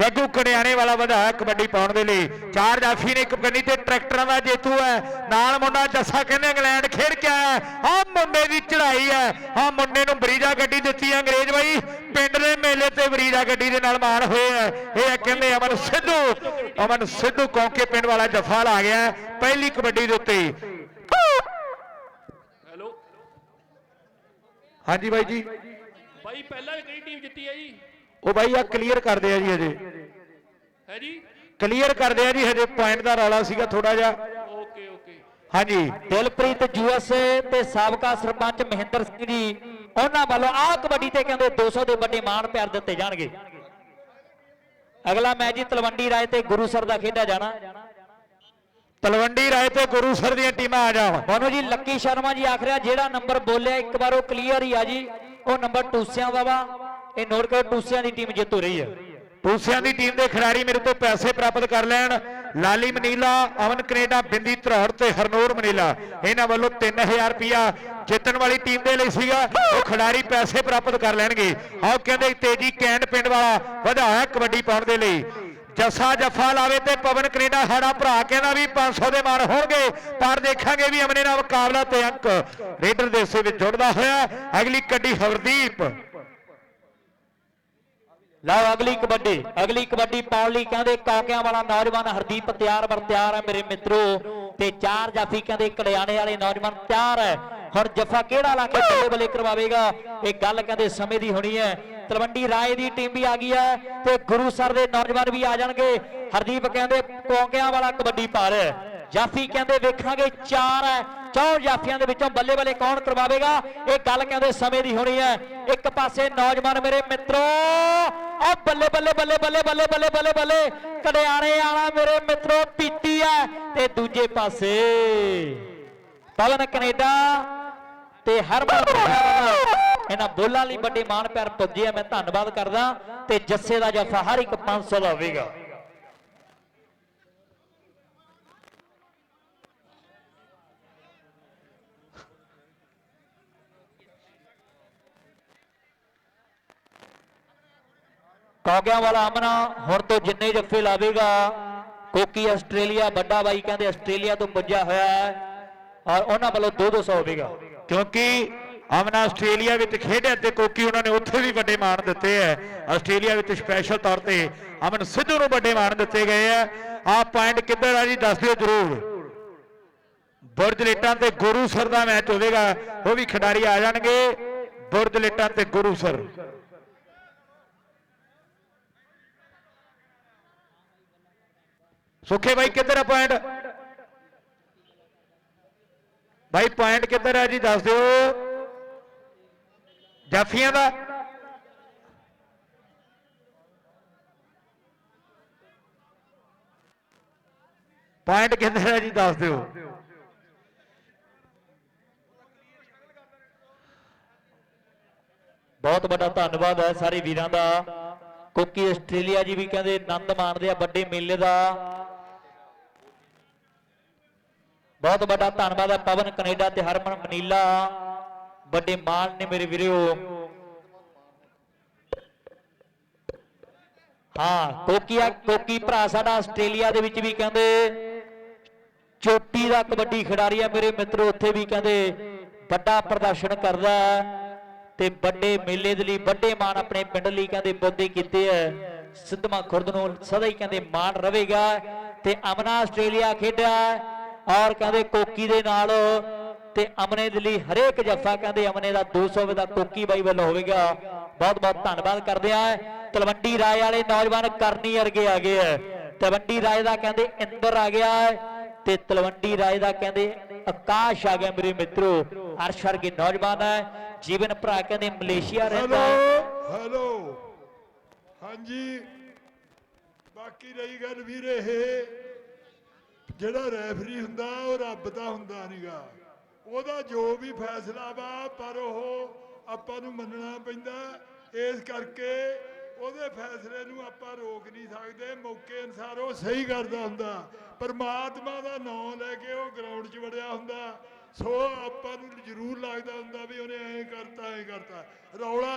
ਗੱਗੂ ਕੜਿਆਣੇ ਵਾਲਾ ਵਧਾਇਆ ਕਬੱਡੀ ਪਾਉਣ ਦੇ ਲਈ। ਚਾਰ ਜਾਫੀ ਨੇ ਇੱਕ ਕੰਨੀ ਤੇ ਟਰੈਕਟਰਾਂ ਦਾ ਜੇਤੂ ਹੈ। ਨਾਲ ਮੁੰਡਾ ਜੱਸਾ ਕਹਿੰਦੇ ਇੰਗਲੈਂਡ ਖੇਡ ਕੇ ਆਇਆ ਆ ਮੁੰਡੇ ਦੀ ਚੜ੍ਹਾਈ ਹੈ। ਆ ਮੁੰਡੇ ਨੂੰ ਬਰੀਜਾ ਗੱਡੀ ਦਿੱਤੀ ਅੰਗਰੇਜ਼ ਬਾਈ। ਪਿੰਡ ਦੇ ਮੇਲੇ ਤੇ ਬਰੀਜਾ ਗੱਡੀ ਦੇ ਨਾਲ ਮਾਣ ਹੋਏ ਹੈ। ਇਹ ਹੈ ਕਹਿੰਦੇ ਅਮਨ ਸਿੱਧੂ। ਅਮਨ ਸਿੱਧੂ ਕੌਂਕੇ ਪਿੰਡ ਵਾਲਾ ਜਫਾ ਲਾ ਗਿਆ ਪਹਿਲੀ ਕਬੱਡੀ ਦੇ ਉੱਤੇ। ਹੈਲੋ। ਹਾਂਜੀ ਬਾਈ ਜੀ। ਬਾਈ ਪਹਿਲਾਂ ਵੀ ਕਿਹੜੀ ਟੀਮ ਜਿੱਤੀ ਹੈ ਜੀ। ਉਹ ਬਾਈ ਆ ਕਲੀਅਰ ਕਰਦੇ ਆ ਜੀ ਹਜੇ। ਹੈ ਜੀ? ਕਲੀਅਰ ਕਰਦੇ ਆ ਜੀ ਹਜੇ ਪੁਆਇੰਟ ਦਾ ਰੌਲਾ ਸੀਗਾ ਥੋੜਾ ਜਿਹਾ। ਓਕੇ ਓਕੇ ਹਾਂਜੀ। ਦਿਲਪ੍ਰੀਤ ਯੂਐਸਏ ਤੇ ਸਾਬਕਾ ਸਰਪੰਚ ਮਹਿੰਦਰ ਸਿੰਘ ਜੀ ਉਹਨਾਂ ਵੱਲੋਂ ਆਹ ਕਬੱਡੀ ਤੇ ਕਹਿੰਦੇ 200 ਦੇ ਵੱਡੇ ਮਾਣ ਪਿਆਰ ਦਿੱਤੇ ਜਾਣਗੇ। ਅਗਲਾ ਮੈਚ ਜੀ ਤਲਵੰਡੀ ਰਾਏ ਤੇ ਗੁਰੂਸਰ ਦਾ ਖੇਡਿਆ ਜਾਣਾ। ਤਲਵੰਡੀ ਰਾਏ ਤੇ ਗੁਰੂਸਰ ਦੀਆਂ ਟੀਮਾਂ ਆ ਜਾਣ। ਮਨੋ ਜੀ ਲੱਕੀ ਸ਼ਰਮਾ ਜੀ ਆਖ ਰਿਹਾ ਜਿਹੜਾ ਨੰਬਰ ਬੋਲਿਆ ਇੱਕ ਵਾਰ ਉਹ ਕਲੀਅਰ ਹੀ ਆ ਜੀ। ਉਹ ਨੰਬਰ ਟੂਸਿਆਂ ਦਾ ਵਾ। ਇਹ ਨੋਟ ਕਰੋ ਟੂਸਿਆਂ ਦੀ ਟੀਮ ਜਿੱਤੂ ਰਹੀ ਹੈ। ਟੂਸਿਆਂ ਦੀ ਟੀਮ ਦੇ ਖਿਡਾਰੀ ਮੇਰੇ ਤੋਂ ਪੈਸੇ ਪ੍ਰਾਪਤ ਕਰ ਲੈਣ। ਲਾਲੀ ਮਨੀਲਾ, ਅਮਨ ਕੈਨੇਡਾ, ਬਿੰਦੀ ਧਰੋੜ ਤੇ ਹਰਨੂਰ ਮਨੀਲਾ। ਇਹਨਾਂ ਵੱਲੋਂ 3000 ਰੁਪਇਆ ਜਿੱਤਣ ਵਾਲੀ ਟੀਮ ਦੇ ਲਈ ਸੀਗਾ। ਉਹ ਖਿਡਾਰੀ ਪੈਸੇ ਪ੍ਰਾਪਤ ਕਰ ਲੈਣਗੇ। ਆਓ ਕਹਿੰਦੇ ਤੇਜੀ ਕੈਂਡ ਪਿੰਡ ਵਾਲਾ ਵਧਾਇਆ ਕਬੱਡੀ ਪਾਉਣ ਦੇ ਲਈ। ਜੱਸਾ ਜੱਫਾ ਲਾਵੇ ਤੇ ਪਵਨ ਕੈਨੇਡਾ ਸਾਡਾ ਭਰਾ ਕਹਿੰਦਾ ਵੀ 500 ਦੇ ਮਾਰ ਹੋਣਗੇ। ਪਰ ਦੇਖਾਂਗੇ ਵੀ ਅਮਨੇ ਨਾਲ ਮੁਕਾਬਲਾ ਤੇ ਅੰਕ ਰੇਡਰ ਦੇ ਹਿੱਸੇ ਵਿੱਚ ਜੁੜਦਾ ਹੋਇਆ। ਅਗਲੀ ਕੱਢੀ ਹਰਦੀਪ। ਲਓ ਅਗਲੀ ਕਬੱਡੀ ਅਗਲੀ ਕਬੱਡੀ ਪਾਉਣ ਲਈ ਕਹਿੰਦੇ ਕਾਕਿਆਂ ਵਾਲਾ ਨੌਜਵਾਨ ਹਰਦੀਪ ਤਿਆਰ ਬਰ ਤਿਆਰ ਹੈ ਮੇਰੇ ਮਿੱਤਰੋ, ਤੇ ਚਾਰ ਜਾਫੀ ਕਹਿੰਦੇ ਕਲਿਆਣੇ ਵਾਲੇ ਨੌਜਵਾਨ ਤਿਆਰ ਹੈ। ਹੁਣ ਜੱਫਾ ਕਿਹੜਾ ਲਾ ਕੇ ਬੱਲੇ ਬੱਲੇ ਕਰਵਾਵੇਗਾ? ਇਹ ਗੱਲ ਕਹਿੰਦੇ ਸਮੇਂ ਦੀ ਹੋਣੀ ਹੈ। ਤਲਵੰਡੀ ਰਾਏ ਦੀ ਟੀਮ ਵੀ ਆ ਗਈ ਹੈ ਤੇ ਗੁਰੂਸਰ ਦੇ ਨੌਜਵਾਨ ਵੀ ਆ ਜਾਣਗੇ। ਹਰਦੀਪ ਕਹਿੰਦੇ ਕੋਕਿਆਂ ਵਾਲਾ ਕਬੱਡੀ ਪਾ ਰਿਹਾ ਹੈ। ਜਾਫੀ ਕਹਿੰਦੇ ਵੇਖਾਂਗੇ ਚਾਰ ਹੈ। ਚੌਂ ਜਾਫੀਆਂ ਦੇ ਵਿੱਚੋਂ ਬੱਲੇ ਬੱਲੇ ਕੌਣ ਕਰਵਾਵੇਗਾ? ਇਹ ਗੱਲ ਕਹਿੰਦੇ ਸਮੇਂ ਦੀ ਹੋਣੀ ਹੈ। ਇੱਕ ਪਾਸੇ ਨੌਜਵਾਨ ਮੇਰੇ ਮਿੱਤਰੋ ਉਹ ਬੱਲੇ ਬੱਲੇ ਬੱਲੇ ਬੱਲੇ ਬੱਲੇ ਬੱਲੇ ਬੱਲੇ ਬੱਲੇ। ਕੜਿਆਣੇ ਵਾਲਾ ਮੇਰੇ ਮਿੱਤਰੋ, ਪੀਟੀ ਹੈ ਤੇ ਦੂਜੇ ਪਾਸੇ। ਪਵਨ ਕੈਨੇਡਾ ਤੇ ਹਰਮਨ ਇਹਨਾਂ ਬੋਲਾਂ ਲਈ ਵੱਡੇ ਮਾਣ ਪਿਆਰ ਪੁੱਜੇ ਆ, ਮੈਂ ਧੰਨਵਾਦ ਕਰਦਾ। ਤੇ ਜੱਸੇ ਦਾ ਜਫਾ ਹਰ ਇੱਕ 500 ਦਾ ਹੋਵੇਗਾ। ਕਾਗਿਆਂ ਵਾਲਾ ਅਮਨਾ ਹੁਣ ਤੋਂ ਜਿੰਨੇ ਜੱਫੇ ਲਾਵੇਗਾ, ਕੋਕੀ ਆਸਟ੍ਰੇਲੀਆ, ਵੱਡਾ ਬਾਈ ਕਹਿੰਦੇ ਆਸਟ੍ਰੇਲੀਆ ਤੋਂ ਪੁੱਜਿਆ ਹੋਇਆ ਹੈ ਔਰ ਉਹਨਾਂ ਵੱਲੋਂ 2-200 ਹੋਵੇਗਾ। ਕਿਉਂਕਿ ਅਮਨਾ ਆਸਟ੍ਰੇਲੀਆ ਵਿੱਚ ਖੇਡਿਆ ਤੇ ਕੋਕੀ ਉਹਨਾਂ ਨੇ ਉੱਥੇ ਵੀ ਵੱਡੇ ਮਾਣ ਦਿੱਤੇ ਐ ਆਸਟ੍ਰੇਲੀਆ ਵਿੱਚ ਸਪੈਸ਼ਲ ਤੌਰ ਤੇ ਅਮਨ ਸਿੱਧੂ ਨੂੰ ਵੱਡੇ ਮਾਣ ਦਿੱਤੇ ਗਏ ਆ ਆਹ ਪੁਆਇੰਟ ਕਿੱਧਰ ਆ ਜੀ? ਦੱਸ ਦਿਓ ਜਰੂਰ। ਬੁਰਜਲੇਟਾਂ ਤੇ ਗੁਰੂਸਰ ਦਾ ਮੈਚ ਹੋਵੇਗਾ। ਉਹ ਵੀ ਖਿਡਾਰੀ ਆ ਜਾਣਗੇ। ਬੁਰਜ ਲੇਟਾਂ ਤੇ ਗੁਰੂਸਰ ਸੁੱਖੇ ਬਾਈ ਕਿੱਧਰ ਆ ਪੁਆਇੰਟ ਬਾਈ ਪੁਆਇੰਟ ਕਿੱਧਰ ਹੈ ਜੀ, ਦੱਸ ਦਿਓ। ਜਾਫੀਆਂ ਦਾ। ਪੁਆਇੰਟ ਕਿੱਧਰ ਹੈ ਜੀ, ਦੱਸ ਦਿਓ। ਬਹੁਤ ਵੱਡਾ ਧੰਨਵਾਦ ਹੈ ਸਾਰੇ ਵੀਰਾਂ ਦਾ। ਕੋਕੀ ਆਸਟ੍ਰੇਲੀਆ ਜੀ ਵੀ ਕਹਿੰਦੇ ਆਨੰਦ ਮਾਣਦੇ ਆ, ਵੱਡੇ ਮੇਲੇ ਦਾ। ਬਹੁਤ ਵੱਡਾ ਧੰਨਵਾਦ ਹੈ ਪਵਨ ਕੈਨੇਡਾ ਤੇ ਹਰਮਨ ਮਨੀਲਾ ਵੱਡੇ ਮਾਣ ਨੇ ਮੇਰੇ ਵੀਰੋ। ਹਾਂ ਕੋਕੀ ਕੋਕੀ ਭਰਾ ਸਾਡਾ ਆਸਟ੍ਰੇਲੀਆ ਦੇ ਵਿੱਚ ਵੀ ਕਹਿੰਦੇ, ਚੋਟੀ ਦਾ ਕਬੱਡੀ ਖਿਡਾਰੀ ਆ ਮੇਰੇ ਮਿੱਤਰੋ, ਉੱਥੇ ਵੀ ਕਹਿੰਦੇ ਵੱਡਾ ਪ੍ਰਦਰਸ਼ਨ ਕਰਦਾ ਤੇ ਵੱਡੇ ਮੇਲੇ ਦੇ ਲਈ, ਵੱਡੇ ਮਾਣ ਆਪਣੇ ਪਿੰਡ ਲਈ ਕਹਿੰਦੇ ਬੋਦੇ ਕੀਤੇ ਐ ਸਿੱਧਮਾ ਖੁਰਦ ਨੂੰ ਸਦਾ ਹੀ ਕਹਿੰਦੇ ਮਾਣ ਰਹੇਗਾ ਤੇ ਅਮਨਾ ਆਸਟ੍ਰੇਲੀਆ ਖੇਡਿਆ। ਔਰ ਕਹਿੰਦੇ ਕੋਕੀ ਦੇ ਨਾਲ ਤੇ ਅਮਨੇ ਦੇ ਲਈ ਹਰੇਕ ਜੱਫਾ ਕਹਿੰਦੇ ਅਮਨੇ ਦਾ 200 ਦਾ ਕੋਕੀ ਬਾਈ ਵੱਲੋਂ ਹੋਵੇਗਾ। ਬਹੁਤ ਬਹੁਤ ਧੰਨਵਾਦ ਕਰਦੇ ਆ ਤਲਵੰਡੀ ਰਾਏ ਵਾਲੇ ਨੌਜਵਾਨ ਕਰਨੀ ਵਰਗੇ ਆ ਗਏ ਐ ਤਲਵੰਡੀ ਰਾਏ ਦਾ ਕਹਿੰਦੇ ਇੰਦਰ ਆ ਗਿਆ ਤੇ ਤਲਵੰਡੀ ਰਾਏ ਦਾ ਕਹਿੰਦੇ ਆਕਾਸ਼ ਆ ਗਿਆ ਮੇਰੇ ਮਿੱਤਰੋ। ਅਰਸ਼ ਵਰਗੇ ਨੌਜਵਾਨ ਹੈ। ਜੀਵਨ ਭਰਾ ਕਹਿੰਦੇ ਮਲੇਸ਼ੀਆ ਰਹਿੰਦਾ ਹੈਲੋ ਹੈਲੋ ਹਾਂਜੀ। ਬਾਕੀ ਰਹੀ ਗੱਲ ਵੀਰੇ ਇਹ। ਜਿਹੜਾ ਰੈਫਰੀ ਹੁੰਦਾ, ਉਹ ਰੱਬ ਦਾ ਹੁੰਦਾ ਨਹੀਂਗਾ ਉਹਦਾ ਜੋ ਵੀ ਫੈਸਲਾ ਵਾ, ਪਰ ਉਹ ਆਪਾਂ ਨੂੰ ਮੰਨਣਾ ਪੈਂਦਾ। ਇਸ ਕਰਕੇ ਉਹਦੇ ਫੈਸਲੇ ਨੂੰ ਆਪਾਂ ਰੋਕ ਨਹੀਂ ਸਕਦੇ। ਮੌਕੇ ਅਨਸਾਰ ਉਹ ਸਹੀ ਕਰਦਾ ਹੁੰਦਾ। ਪਰਮਾਤਮਾ ਦਾ ਨਾਮ ਲੈ ਕੇ ਉਹ ਗਰਾਊਂਡ 'ਚ ਵੜਿਆ ਹੁੰਦਾ। ਸੋ ਆਪਾਂ ਨੂੰ ਜ਼ਰੂਰ ਲੱਗਦਾ ਹੁੰਦਾ ਵੀ ਉਹਨੇ ਐਂ ਕਰਤਾ ਐਂ ਕਰਤਾ। ਰੌਲਾ